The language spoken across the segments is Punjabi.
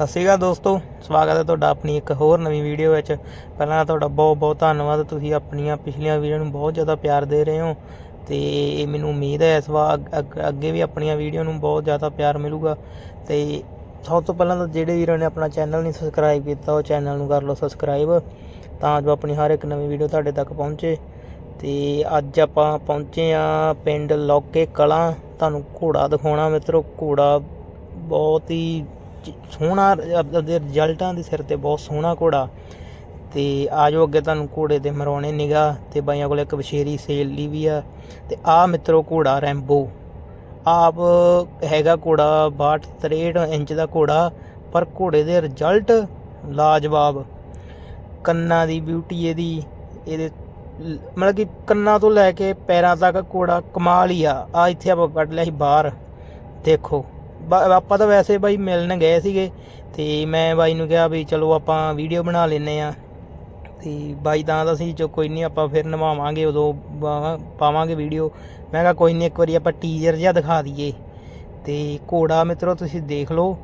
ਸਤਿ ਸ਼੍ਰੀ ਅਕਾਲ ਦੋਸਤੋ, ਸਵਾਗਤ ਹੈ ਤੁਹਾਡਾ ਆਪਣੀ ਇੱਕ ਹੋਰ ਨਵੀਂ ਵੀਡੀਓ ਵਿੱਚ। ਪਹਿਲਾਂ ਤੁਹਾਡਾ ਬਹੁਤ ਬਹੁਤ ਧੰਨਵਾਦ, ਤੁਸੀਂ ਆਪਣੀਆਂ ਪਿਛਲੀਆਂ ਵੀਡੀਓ ਨੂੰ ਬਹੁਤ ਜ਼ਿਆਦਾ ਪਿਆਰ ਦੇ ਰਹੇ ਹੋ ਤੇ ਮੈਨੂੰ ਉਮੀਦ ਹੈ ਇਸ ਵਾਰ ਅੱਗੇ ਵੀ ਆਪਣੀਆਂ ਵੀਡੀਓ ਨੂੰ ਬਹੁਤ ਜ਼ਿਆਦਾ ਪਿਆਰ ਮਿਲੂਗਾ। ਤੇ ਸਭ ਤੋਂ ਪਹਿਲਾਂ ਤਾਂ ਜਿਹੜੇ ਵੀਰਾਂ ਨੇ ਆਪਣਾ ਚੈਨਲ ਨਹੀਂ ਸਬਸਕ੍ਰਾਈਬ ਕੀਤਾ, ਉਹ ਚੈਨਲ ਨੂੰ ਕਰ ਲਓ ਸਬਸਕ੍ਰਾਈਬ ਤਾਂ ਜੋ ਆਪਣੀ ਹਰ ਇੱਕ ਨਵੀਂ ਵੀਡੀਓ ਤੁਹਾਡੇ ਤੱਕ ਪਹੁੰਚੇ। ਤੇ ਅੱਜ ਆਪਾਂ ਪਹੁੰਚੇ ਆ ਪਿੰਡ ਲੋਕੇ ਕਲਾਂ। ਤੁਹਾਨੂੰ ਘੋੜਾ ਦਿਖਾਉਣਾ ਮਿੱਤਰੋ, ਘੋੜਾ ਬਹੁਤ ਹੀ ਸੋਹਣਾ ਆਪਦੇ ਰਿਜ਼ਲਟਾਂ ਦੇ ਸਿਰ ਤੇ ਬਹੁਤ ਸੋਹਣਾ ਘੋੜਾ। ਤੇ ਆਜੋ ਅੱਗੇ ਤੁਹਾਨੂੰ ਘੋੜੇ ਦੇ ਮਰਾਉਣੇ ਨਿਗਾ ਤੇ ਬਾਈਆਂ ਕੋਲ ਇੱਕ ਬਸ਼ੇਰੀ ਸੇਲ ਲਈ ਵੀ ਆ ਤੇ ਆ ਮਿੱਤਰੋ ਘੋੜਾ ਰੈਂਬੋ। ਆਪ ਹੈਗਾ ਘੋੜਾ 62 63 ਇੰਚ ਦਾ ਘੋੜਾ, ਪਰ ਘੋੜੇ ਦੇ ਰਿਜ਼ਲਟ ਲਾਜਵਾਬ। ਕੰਨਾਂ ਦੀ ਬਿਊਟੀ ਇਹਦੀ, ਇਹਦੇ ਮਤਲਬ ਕਿ ਕੰਨਾਂ ਤੋਂ ਲੈ ਕੇ ਪੈਰਾਂ ਤੱਕ ਘੋੜਾ ਕਮਾਲ ਹੀ ਆ। ਆ ਇੱਥੇ ਆਪਾਂ ਕੱਢ ਲਿਆ ਸੀ ਬਾਹਰ। ਦੇਖੋ। ਆਪਾਂ ਤਾਂ ਵੈਸੇ ਬਾਈ ਮਿਲਣ ਗਏ ਸੀਗੇ, ਤੇ ਮੈਂ ਬਾਈ ਨੂੰ ਕਿਹਾ ਵੀ ਚਲੋ ਆਪਾਂ ਵੀਡੀਓ ਬਣਾ ਲੈਨੇ ਆ ਤੇ ਬਾਈ ਤਾਂ ਦਾ ਸੀ ਜੋ ਕੋਈ ਨਹੀਂ ਆਪਾਂ ਫਿਰ ਨਿਭਾਵਾਂਗੇ ਉਦੋਂ ਪਾਵਾਂਗੇ ਵੀਡੀਓ ਮੈਂ ਕਿਹਾ ਕੋਈ ਨਹੀਂ ਇੱਕ ਵਾਰੀ ਆਪਾਂ ਟੀਜ਼ਰ ਜਿਹਾ ਦਿਖਾ ਦਈਏ। ਤੇ ਘੋੜਾ ਮਿੱਤਰੋ, ਤੁਸੀਂ ਦੇਖ ਲਓ,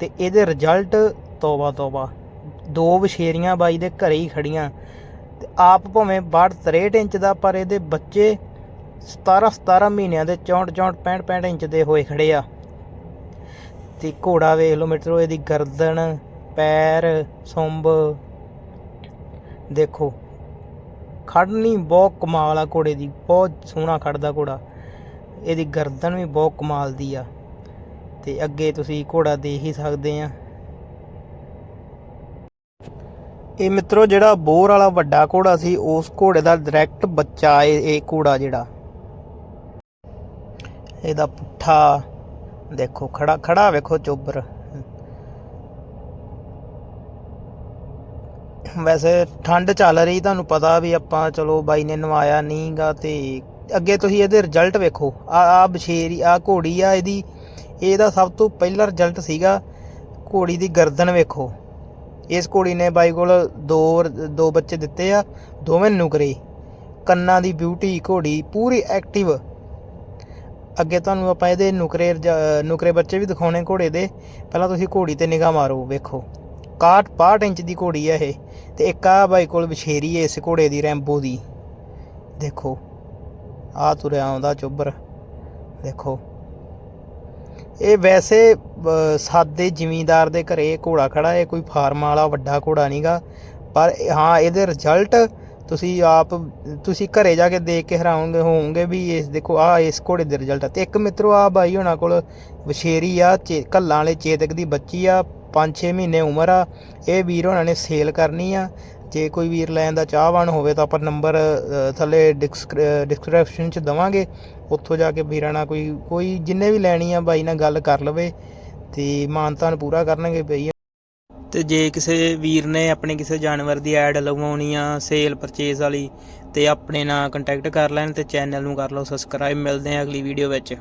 ਤੇ ਇਹਦੇ ਰਿਜ਼ਲਟ ਤੋਬਾ ਤੋਬਾ। ਦੋ ਵਛੇਰੀਆਂ ਬਾਈ ਦੇ ਘਰੇ ਹੀ ਖੜੀਆਂ। ਤੇ ਆਪ ਭਾਵੇਂ 62 63 ਇੰਚ ਦਾ, ਪਰ ਇਹਦੇ ਬੱਚੇ 17 17 ਮਹੀਨਿਆਂ ਦੇ 64 64 65 65 ਇੰਚ ਦੇ ਹੋਏ ਖੜੇ ਆ। ਤੇ ਘੋੜਾ ਵੇਖ ਲਓ ਮਿੱਤਰੋ, ਇਹਦੀ ਗਰਦਨ, ਪੈਰ, ਸੁੰਬ। ਦੇਖੋ ਖੜਨੀ ਬਹੁਤ ਕਮਾਲ ਆ ਘੋੜੇ ਦੀ, ਬਹੁਤ ਸੋਹਣਾ ਖੜਦਾ ਘੋੜਾ। ਇਹਦੀ ਗਰਦਨ ਵੀ ਬਹੁਤ ਕਮਾਲ ਦੀ ਆ। ਤੇ ਅੱਗੇ ਤੁਸੀਂ ਘੋੜਾ ਦੇਖ ਹੀ ਸਕਦੇ ਆ। ਇਹ ਮਿੱਤਰੋ, ਜਿਹੜਾ ਬੋਰ ਵਾਲਾ ਵੱਡਾ ਘੋੜਾ ਸੀ, ਉਸ ਘੋੜੇ ਦਾ ਡਾਇਰੈਕਟ ਬੱਚਾ ਇਹ ਇਹ ਘੋੜਾ ਜਿਹੜਾ। ਇਹਦਾ ਪੁੱਠਾ ਦੇਖੋ, ਖੜਾ ਖੜਾ ਵੇਖੋ ਚੋਬਰ ਵੈਸੇ ਠੰਡ ਚੱਲ ਰਹੀ, ਤੁਹਾਨੂੰ ਪਤਾ ਵੀ ਆਪਾਂ ਚਲੋ ਬਾਈ ਨੇ ਨਵਾਇਆ ਨਹੀਂਗਾ ਤੇ ਅੱਗੇ ਤੁਸੀਂ ਇਹਦੇ ਰਿਜ਼ਲਟ ਵੇਖੋ। ਆ ਆ ਬਸ਼ੇਰੀ, ਆ ਘੋੜੀ ਆ ਇਹਦੀ, ਇਹਦਾ ਸਭ ਤੋਂ ਪਹਿਲਾ ਰਿਜ਼ਲਟ ਸੀਗਾ ਘੋੜੀ ਦੀ ਗਰਦਨ ਵੇਖੋ। ਇਸ ਘੋੜੀ ਨੇ ਬਾਈ ਕੋਲ ਦੋ ਦੋ ਬੱਚੇ ਦਿੱਤੇ ਆ, ਦੋਵੇਂ ਨੁਕਰੇ। ਕੰਨਾਂ ਦੀ ਬਿਊਟੀ ਘੋੜੀ ਪੂਰੀ ਐਕਟਿਵ ਅੱਗੇ ਤੁਹਾਨੂੰ ਆਪਾਂ ਇਹਦੇ ਨੁਕਰੇ ਨੁਕਰੇ ਬੱਚੇ ਵੀ ਦਿਖਾਉਣੇ ਘੋੜੇ ਦੇ। ਪਹਿਲਾਂ ਤੁਸੀਂ ਘੋੜੀ ਤੇ ਨਿਗਾਹ ਮਾਰੋ, ਵੇਖੋ। 61 62 ਇੰਚ ਦੀ ਘੋੜੀ ਹੈ ਇਹ ਤੇ ਇੱਕ ਆ ਬਾਈ ਕੋਲ ਵਿਛੇਰੀ ਹੈ ਇਸ ਘੋੜੇ ਦੀ, ਰੈਂਬੋ ਦੀ। ਦੇਖੋ ਆ ਤੁਰਿਆ ਆਉਂਦਾ ਚੁੱਬਰ ਦੇਖੋ। ਇਹ ਵੈਸੇ ਸਾਦੇ ਜ਼ਿਮੀਂਦਾਰ ਦੇ ਘਰੇ ਘੋੜਾ ਖੜਾ ਹੈ ਕੋਈ ਫਾਰਮ ਵਾਲਾ ਵੱਡਾ ਘੋੜਾ ਨਹੀਂਗਾ ਪਰ ਹਾਂ, ਇਹਦੇ ਰਿਜ਼ਲਟ ਤੁਸੀਂ ਆਪ ਤੁਸੀਂ ਘਰੇ ਜਾ ਕੇ ਦੇਖ ਕੇ ਹੈਰਾਨਗੇ ਹੋਵੋਗੇ ਵੀ ਇਸ ਦੇਖੋ ਆ ਇਸ ਘੋੜੇ ਦੇ ਰਿਜ਼ਲਟ ਤੇ ਇੱਕ ਮਿੱਤਰੋ ਆ ਬਾਈ ਹੋਣਾ ਕੋਲ ਵਛੇਰੀ ਆ ਚੇ- ਕੱਲਾਂ ਵਾਲੇ ਚੇਤਕ ਦੀ ਬੱਚੀ ਆ 5-6 ਮਹੀਨੇ ਉਮਰ ਆ। ਇਹ ਵੀਰ ਹੋਣਾ ਨੇ ਸੇਲ ਕਰਨੀ ਆ। ਜੇ ਕੋਈ ਵੀਰ ਲੈਣ ਦਾ ਚਾਹਵਾਨ ਹੋਵੇ ਤਾਂ ਆਪਾਂ ਨੰਬਰ ਅ, ਥੱਲੇ ਡਿਸਕ੍ਰਿਪਸ਼ਨ ਚ ਦਵਾਂਗੇ। ਉੱਥੋਂ ਜਾ ਕੇ ਵੀਰਾਂ ਨਾਲ ਕੋਈ ਕੋਈ ਜਿੰਨੇ ਵੀ ਲੈਣੀ ਆ ਬਾਈ ਨਾਲ ਗੱਲ ਕਰ ਲਵੇ ਤੇ ਮਾਨਤਾਨ ਪੂਰਾ ਕਰਨਗੇ ਬਈ ਤੇ ਜੇ ਕਿਸੇ ਵੀਰ ਨੇ ਆਪਣੇ ਕਿਸੇ ਜਾਨਵਰ ਦੀ ਐਡ ਲਗਵਾਉਣੀ ਆ ਸੇਲ ਪਰਚੇਸ ਵਾਲੀ, ਤੇ ਆਪਣੇ ਨਾਲ ਕੰਟੈਕਟ ਕਰ ਲੈਣ ਤੇ ਚੈਨਲ ਨੂੰ ਕਰ ਲਓ ਸਬਸਕ੍ਰਾਈਬ ਮਿਲਦੇ ਆ ਅਗਲੀ ਵੀਡੀਓ ਵਿੱਚ।